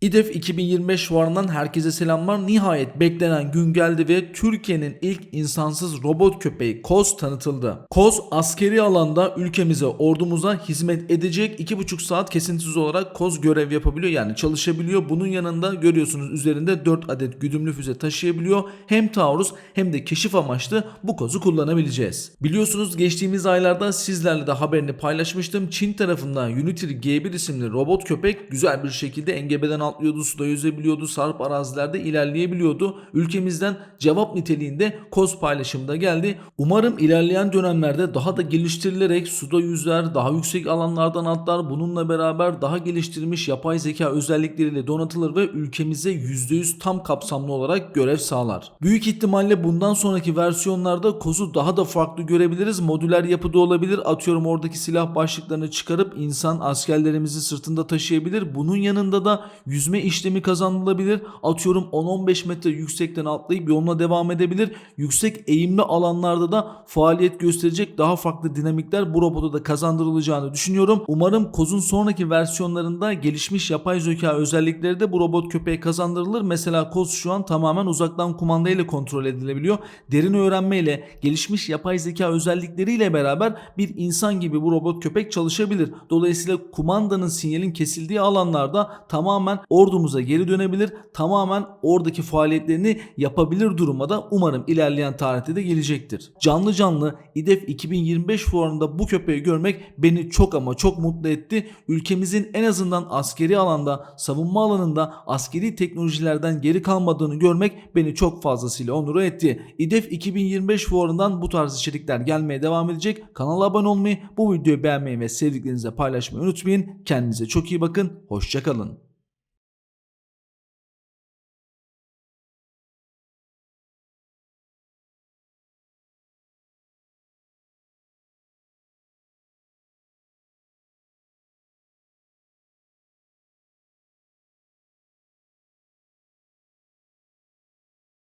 İDEF 2025 fuarından herkese selamlar. Nihayet beklenen gün geldi ve Türkiye'nin ilk insansız robot köpeği Koz tanıtıldı. Koz askeri alanda ülkemize, ordumuza hizmet edecek 2,5 saat kesintisiz olarak Koz görev yapabiliyor yani çalışabiliyor. Bunun yanında görüyorsunuz üzerinde 4 adet güdümlü füze taşıyabiliyor. Hem taarruz hem de keşif amaçlı bu Koz'u kullanabileceğiz. Biliyorsunuz geçtiğimiz aylarda sizlerle de haberini paylaşmıştım. Çin tarafından Unity G1 isimli robot köpek güzel bir şekilde engebeden atlıyordu, suda yüzebiliyordu, sarp arazilerde ilerleyebiliyordu. Ülkemizden cevap niteliğinde koz paylaşımda geldi. Umarım ilerleyen dönemlerde daha da geliştirilerek suda yüzer, daha yüksek alanlardan atlar. Bununla beraber daha geliştirilmiş yapay zeka özellikleriyle donatılır ve ülkemize %100 tam kapsamlı olarak görev sağlar. Büyük ihtimalle bundan sonraki versiyonlarda kozu daha da farklı görebiliriz. Modüler yapıda olabilir. Atıyorum oradaki silah başlıklarını çıkarıp insan askerlerimizi sırtında taşıyabilir. Bunun yanında da yüzme işlemi kazanılabilir. Atıyorum 10-15 metre yüksekten atlayıp yoluna devam edebilir. Yüksek eğimli alanlarda da faaliyet gösterecek daha farklı dinamikler bu robota da kazandırılacağını düşünüyorum. Umarım Koz'un sonraki versiyonlarında gelişmiş yapay zeka özellikleri de bu robot köpeğe kazandırılır. Mesela Koz şu an tamamen uzaktan kumanda ile kontrol edilebiliyor. Derin öğrenme ile gelişmiş yapay zeka özellikleriyle beraber bir insan gibi bu robot köpek çalışabilir. Dolayısıyla kumandanın sinyalin kesildiği alanlarda tamamen ordumuza geri dönebilir. Tamamen oradaki faaliyetlerini yapabilir duruma da umarım ilerleyen tarihte de gelecektir. Canlı canlı İDEF 2025 fuarında bu köpeği görmek beni çok ama çok mutlu etti. Ülkemizin en azından askeri alanda, savunma alanında askeri teknolojilerden geri kalmadığını görmek beni çok fazlasıyla onur etti. İDEF 2025 fuarından bu tarz içerikler gelmeye devam edecek. Kanala abone olmayı, bu videoyu beğenmeyi ve sevdiklerinizle paylaşmayı unutmayın. Kendinize çok iyi bakın. Hoşçakalın.